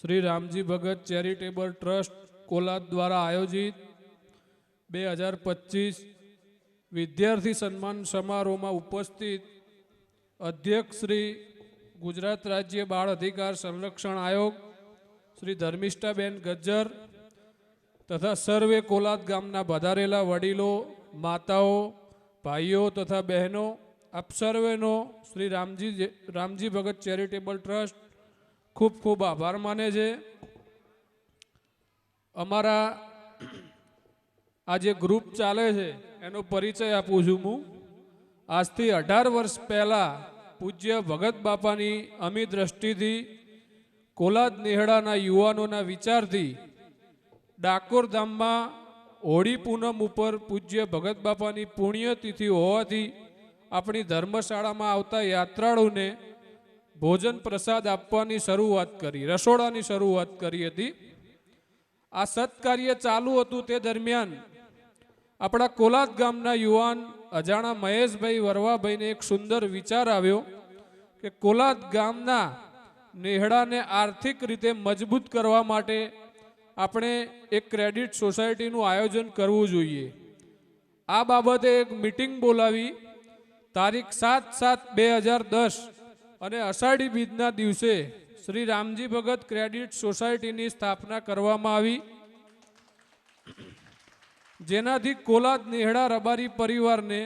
Shri Ramji Bhagat charitable trust Kolad દ્વારા આયોજિત બે હજાર પચીસ વિદ્યાર્થી સન્માન સમારોહમાં ઉપસ્થિત અધ્યક્ષ શ્રી ગુજરાત રાજ્ય બાળ અધિકાર સંરક્ષણ આયોગ શ્રી ધર્મિષ્ઠાબેન ગજ્જર તથા સર્વે કોલાદ ગામના વધારેલા વડીલો, માતાઓ, ભાઈઓ તથા બહેનો, આપ સર્વેનો શ્રી રામજી રામજી ભગત ચેરિટેબલ ટ્રસ્ટ ખૂબ ખૂબ આભાર માને છે. અમારા આ જે ગ્રુપ ચાલે છે, એનો પરિચય આપું છું હું. આજથી અઢાર વર્ષ પહેલાં પૂજ્ય ભગત બાપાની અમી દ્રષ્ટિથી કોલાદ નેહડાના યુવાનોના વિચારથી ડાકોર ધામમાં હોળી પૂનમ ઉપર પૂજ્ય ભગત બાપાની પુણ્યતિથિ હોવાથી આપણી ધર્મશાળામાં આવતા યાત્રાળુને ભોજન પ્રસાદ આપવાની શરૂઆત કરી, રસોડાની શરૂઆત કરી હતી. આ સત્કાર્ય ચાલુ હતું તે દરમિયાન આપણા કોલાદ ગામના યુવાન અજાણા મહેશભાઈ વરવાભાઈને એક સુંદર વિચાર આવ્યો કે કોલાદ ગામના નેહડાને આર્થિક રીતે મજબૂત કરવા માટે આપણે એક ક્રેડિટ સોસાયટીનું આયોજન કરવું જોઈએ. આ બાબતે એક મિટિંગ બોલાવી. તારીખ સાત સાત બે હજાર દસ અને અષાઢી બીજના દિવસે શ્રી રામજી ભગત ક્રેડિટ સોસાયટીની સ્થાપના કરવામાં આવી. જેનાથી કોલાદ નેહડા રબારી પરિવારને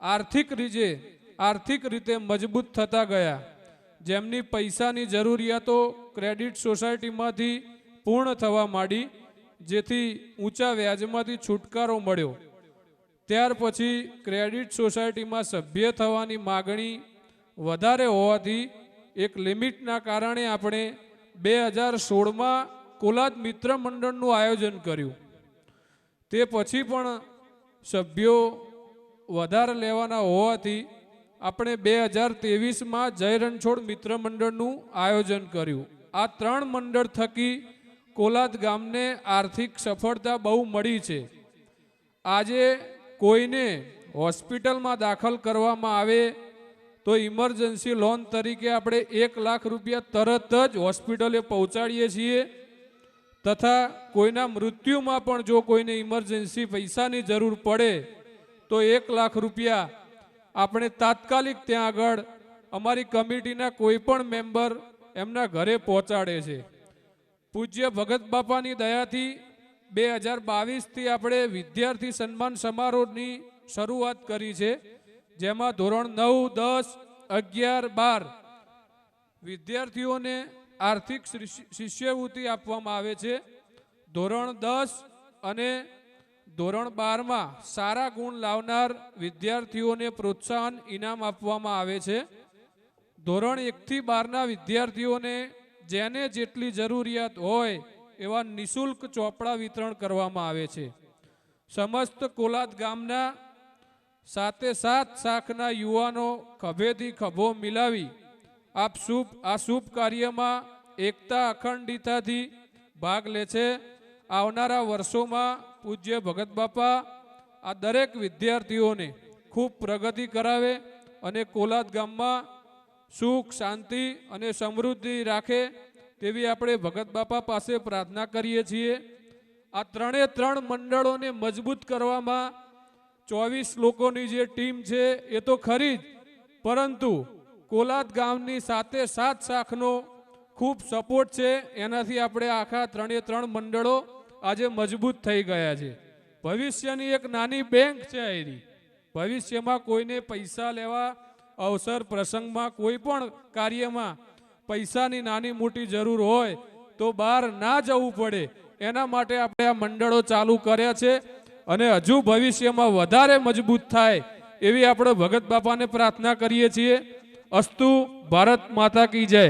આર્થિક રીતે આર્થિક રીતે મજબૂત થતા ગયા. જેમની પૈસાની જરૂરિયાતો ક્રેડિટ સોસાયટીમાંથી પૂર્ણ થવા માંડી, જેથી ઊંચા વ્યાજમાંથી છુટકારો મળ્યો. ત્યાર પછી ક્રેડિટ સોસાયટીમાં સભ્ય થવાની માગણી વધારે હોવાથી એક લિમિટના કારણે આપણે બે હજાર સોળમાં કોલાદ મિત્ર મંડળનું આયોજન કર્યું. તે પછી પણ સભ્યો વધારે લેવાના હોવાથી આપણે બે હજાર ત્રેવીસમાં જય રણછોડ મિત્ર મંડળનું આયોજન કર્યું. આ ત્રણ મંડળ થકી કોલાદ ગામને આર્થિક સફળતા બહુ મળી છે. આજે કોઈને હોસ્પિટલમાં દાખલ કરવામાં આવે તો ઇમરજન્સી લોન તરીકે આપણે એક લાખ રૂપિયા તરત જ હોસ્પિટલે પહોંચાડીએ છીએ. તથા કોઈના મૃત્યુમાં પણ જો કોઈને ઇમરજન્સી પૈસાની જરૂર પડે, તો એક લાખ રૂપિયા આપણે તાત્કાલિક ત્યાં આગળ અમારી કમિટીના કોઈ પણ મેમ્બર એમના ઘરે પહોંચાડે છે. પૂજ્ય ભગત બાપાની દયાથી બે હજાર બાવીસથી આપણે વિદ્યાર્થી સન્માન સમારોહની શરૂઆત કરી છે. જેમાં ધોરણ નવ, દસ, અગિયાર, બાર વિદ્યાર્થીઓને આર્થિક શિષ્યવૃત્તિ આપવામાં આવે છે. ધોરણ દસ અને ધોરણ બારમાં સારા ગુણ લાવનાર વિદ્યાર્થીઓને પ્રોત્સાહન ઇનામ આપવામાં આવે છે. ધોરણ એકથી બારના વિદ્યાર્થીઓને જેને જેટલી જરૂરિયાત હોય એવા નિઃશુલ્ક ચોપડા વિતરણ કરવામાં આવે છે. સમસ્ત કોલાદ ગામના સાતે સાત શાખના યુવાનો ખભેથી ખભો મિલાવી આપ શુભ આ શુભ કાર્યમાં એકતા અખંડિતાથી ભાગ લે છે. આવનારા વર્ષોમાં પૂજ્ય ભગત બાપા આ દરેક વિદ્યાર્થીઓને ખૂબ પ્રગતિ કરાવે અને કોલાદ ગામમાં સુખ, શાંતિ અને સમૃદ્ધિ રાખે તેવી આપણે ભગત બાપા પાસે પ્રાર્થના કરીએ છીએ. આ ત્રણે ત્રણ મંડળોને મજબૂત કરવામાં ચોવીસ લોકોની જે ટીમ છે, એ તો ખરી જ. પરંતુ કોલાદ ગામની સાતે સાત શાખનો ખૂબ સપોર્ટ છે, એનાથી આપણે આખા ત્રણે ત્રણ મંડળો આજે મજબૂત થઈ ગયા છે. ભવિષ્યની એક નાની બેંક છે એની. ભવિષ્યમાં કોઈને પૈસા લેવા અવસર પ્રસંગમાં કોઈ પણ કાર્યમાં પૈસાની નાની મોટી જરૂર હોય, તો બહાર ના જવું પડે. એના માટે આપણે આ મંડળો ચાલુ કર્યા છે. અને હજુ ભવિષ્યમાં વધારે મજબૂત થાય એવી આપણે ભગત બાપાને પ્રાર્થના કરીએ છીએ. અસ્તુ ભારત માતા કી જય.